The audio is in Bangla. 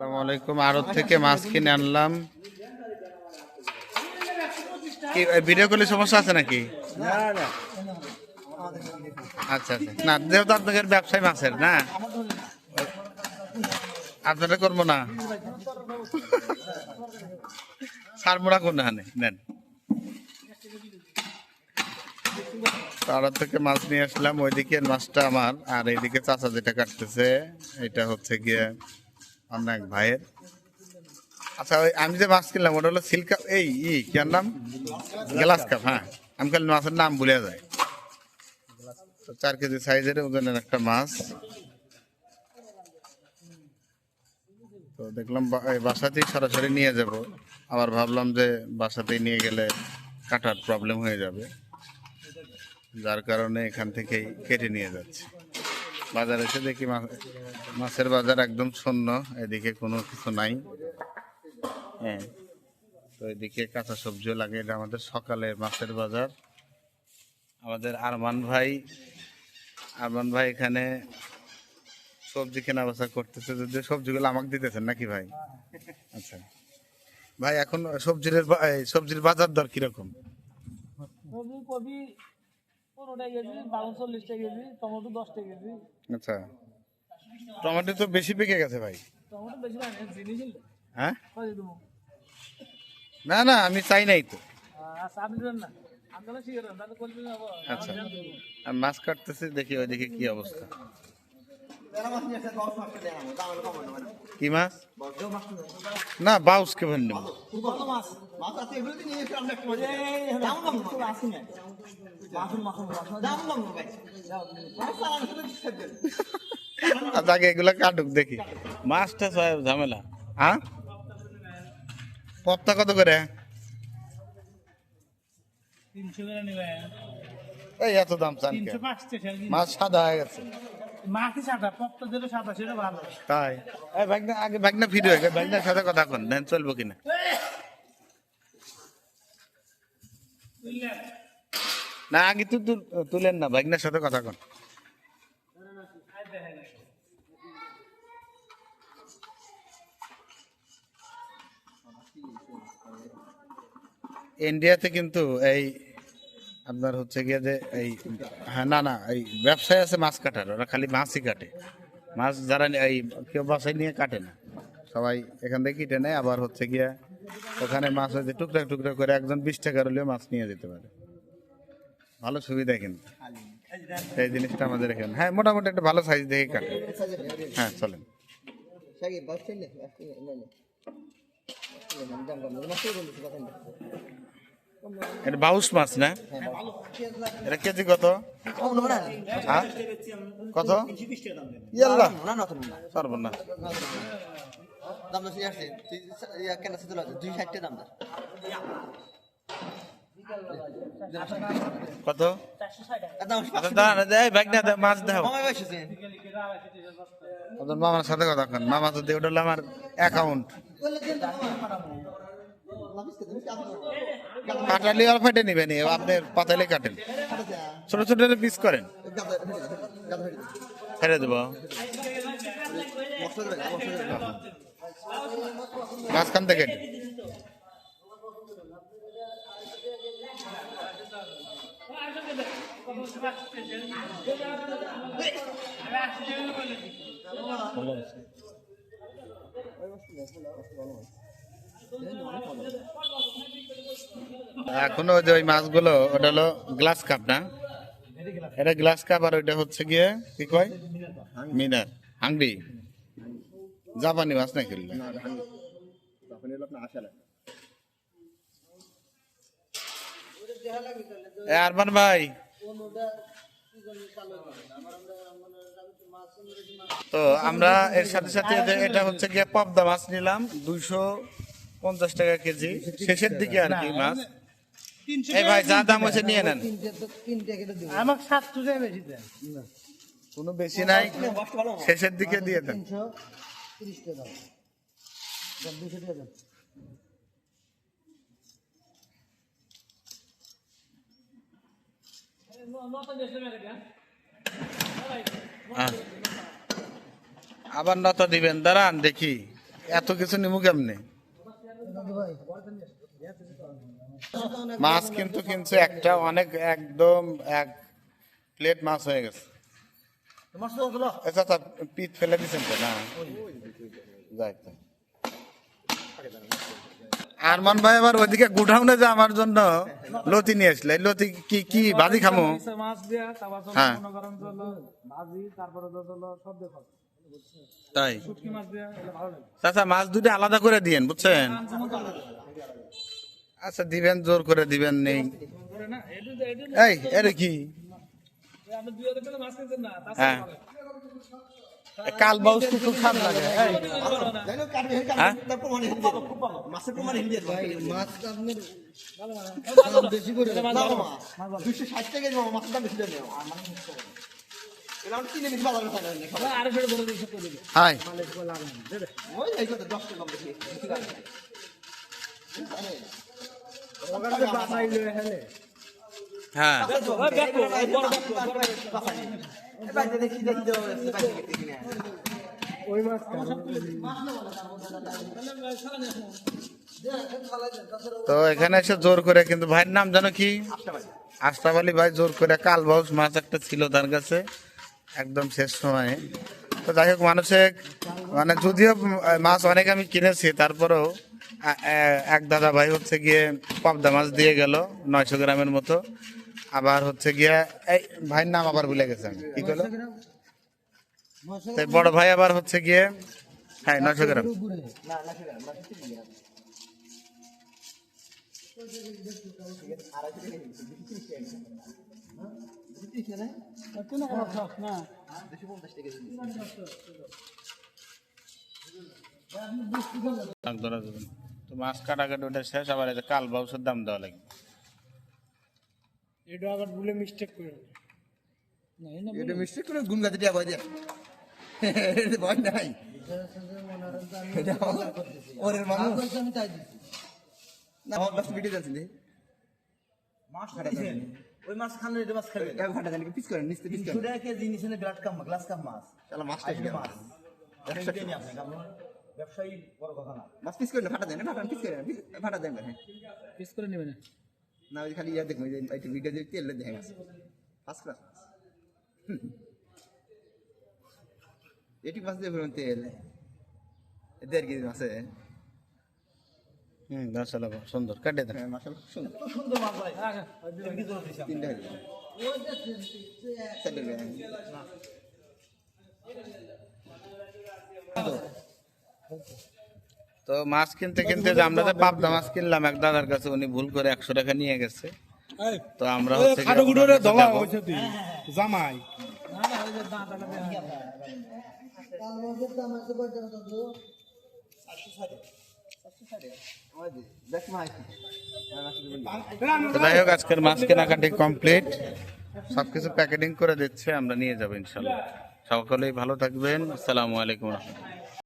আসসালামু আলাইকুম। আড়ত থেকে মাছ কিনে আনলাম। কি ভিডিও করলে সমস্যা আছে নাকি? আচ্ছা আচ্ছা। না যেহেতু আপনাদের ব্যবসায় মাছের না? আপনারা করব না। সারমোড়া কোন হানে নেন। আড়ত থেকে মাছ নিয়ে আসলাম। ওইদিকে মাছটা আমার। আর এইদিকে চাচা যেটা কাটতেছে এটা হচ্ছে গিয়ে অন্য এক ভাইয়ের। আচ্ছা ওই আমি যে মাছ কিনলাম, ওটা হলো সিল্কা এই ই, কি নাম? গ্লাস কাপ হ্যাঁ। আমি খালি মাছের নাম ভুলে যায় তো চার কেজি সাইজের ওজনের একটা মাছ তো দেখলাম বাসাতেই সরাসরি নিয়ে যাব। আবার ভাবলাম যে বাসাতেই নিয়ে গেলে কাটার প্রবলেম হয়ে যাবে। যার কারণে এখান থেকেই কেটে নিয়ে যাচ্ছে। বাজার এসে দেখি মাছের বাজার একদম শূন্য এদিকে কোনো কিছু নাই। হ্যাঁ। তো এদিকে কাঁচা সবজিও লাগে এটা আমাদের সকালে মাছের বাজার। আমাদের আরমান ভাই আরমান ভাই এখানে সবজি কেনা বেচা করতেছে যদিও সবজিগুলো আমাকে দিতেছেন নাকি ভাই? আচ্ছা। ভাই এখন সবজির বা- এই সবজির বাজার দর কীরকম? পনেরোটা কেজি বারো চল্লিশটা কেজি টমেটো দশটা কেজি আচ্ছা টমেটো তো বেশি পেকে গেছে ভাই টমেটো বেশি না হ্যাঁ না না আমি চাই নাই তো আচ্ছা আচ্ছা মাছ কাটতেছি দেখি ওই ওইদিকে কি অবস্থা কি মাছ না বাউস কে ভেন নেব আচ্ছা আগে এগুলা কাটুক দেখি। মাছটা ঝামেলা। হ্যাঁ? পপ্তা কত করে? এই এত দাম চান মাছ সাদা হয়ে গেছে। তাই? এই ভাগনা আগে ভাগনা ফিরে হয়ে ভাগনার সাথে কথা কন চলবো কিনা। না, আগে তো তুলেন না, ভাগনার সাথে কথা কন। ইন্ডিয়াতে কিন্তু এই আপনার হচ্ছে গিয়ে যে এই হ্যাঁ না না, এই ব্যবসায় আছে মাছ কাটার, ওরা খালি মাছই কাটে। মাছ যারা এই কেউ বাসায় নিয়ে কাটে না। সবাই এখান থেকে কেটে নেয়, আবার হচ্ছে গিয়ে ওখানে মাছ হয়েছে টুকরা টুকরা করে একজন বিশ টাকার হলেও মাছ নিয়ে যেতে পারে। ভালো সুবিধা কিন্তু। এই জিনিসটা আমাদের এখানে। হ্যাঁ মোটামুটি একটা ভালো সাইজ দেখে কাটে। হ্যাঁ চলেন। এটা বাউস মাছ না? এটা কেজি কত? হ্যাঁ? কত? ইয়াল্লা সর্বনা কত আচ্ছা দাঁড়ান এই ব্যাগ না মাছ দাও মামার সাথে কথা কন। মামা তো দিয়ে ওটা আমার অ্যাকাউন্ট কাটালি আর ফেটে নিবেন আপনি পাতালে কাটেন। ছোট ছোট পিস করেন। ছেড়ে দেবো। মাঝখান থেকে। এখনও যে ওই মাছগুলো, ওটা হলো গ্লাস কাপ না? এটা গ্লাস কাপ আর ওইটা হচ্ছে গিয়ে, কি কয়? মিনার। হাংডি জাপানি মাছ না খেললে? আরমান ভাই তো আমরা এর সাথে সাথে যে- এটা হচ্ছে গিয়ে পদ্মা মাছ নিলাম দুইশো পঞ্চাশ টাকা কেজি। শেষের দিকে আর কি মাছ। এই ভাই যা দাম হচ্ছে নিয়ে নেন। আমার সাতশো বেশি দেন। কোনো বেশি নাই। শেষের দিকে দিয়ে দেন। আবার নত দিবেন দাঁড়ান দেখি। এত কিছু নিমু কেমনে? মাছ কিন্তু কিনছে একটা অনেক একদম এক প্লেট মাছ হয়ে গেছে। আচ্ছা আচ্ছা পিঠ ফেলে দিচ্ছেন তো? না। যাই তো। আরমান ভাই আবার ওইদিকে গুডাউনে যে আমার জন্য লতি নিয়ে আসলে লতি কি কি ভাজি খামো? হ্যাঁ। তাই? শুটকি মাছ দিয়া এগুলো ভালো লাগে। চাচা মাছ দুটো আলাদা করে দিয়েন বুঝছেন? আচ্ছা দিবেন জোর করে দিবেন নেই। এই এর কি হ্যাঁ। কাল বাউস খুব খারাপ লাগে। হ্যাঁ? তো এখানে এসে জোর করে কিন্তু ভাইয়ের নাম জানো কি? আলী ভাই জোর করে কাল বাউস মাছ একটা ছিল তার কাছে, একদম শেষ সময়ে। তো যাই হোক, মানুষে মানে যদিও মাছ অনেক আমি কিনেছি, তারপরেও এক দাদা ভাই হচ্ছে গিয়ে পাবদা মাছ দিয়ে গেল, নয়শো গ্রামের মতো। আবার হচ্ছে গিয়ে, এই ভাইয়ের নাম আবার ভুলে গেছে আমি। কি করল বড় ভাই আবার হচ্ছে গিয়ে হ্যাঁ নয়শো গ্রাম। তো মাছ কাটাকাটি ওটা শেষ, আবার কাল বাউসের দাম দেওয়া লাগবে এটা আবার ভুলে মিস্টেক করে এটা মিষ্টি করে গুন গাছে দিয়া ভয় দিয়া। ভয় নাই। ওরের মানুষ। না আমার বাস ভিডিও যাচ্ছে মাছ ওই মাছ খান এটা মাছ খাবে এক ঘণ্টা জানি piece piece kg glass cup মাছ। মাছটা মাছ। ব্যবসায়ী বড় কথা না। মাছ পিস ফাটা দেন ফাটা পিস করে ফাটা দেন। পিস করে নেবে না ওই খালি ইয়া দেখো ওই যে একটা ভিডিও দিয়ে তেল দেখে গেছে ফার্স্ট ক্লাস এটি মাছ দিয়ে বলুন তেল দেড় কেজি মাছে হুম মাসাল্লাহ সুন্দর কাটে দেন হ্যাঁ সুন্দর তো মাছ ভাই দিছি তিনটা। তো মাছ কিনতে কিনতে যে আমরা যে পাবদা মাছ কিনলাম এক দাদার কাছে উনি ভুল করে একশো টাকা নিয়ে গেছে। তো আমরা হচ্ছে। জামাই। যাই হোক আজকের মাছ কেনাকাটি কমপ্লিট সবকিছু প্যাকেটিং করে দিচ্ছে আমরা নিয়ে যাব ইনশাল্লাহ। সকলেই ভালো থাকবেন। আসসালামু আলাইকুম রহমতুল্লাহ।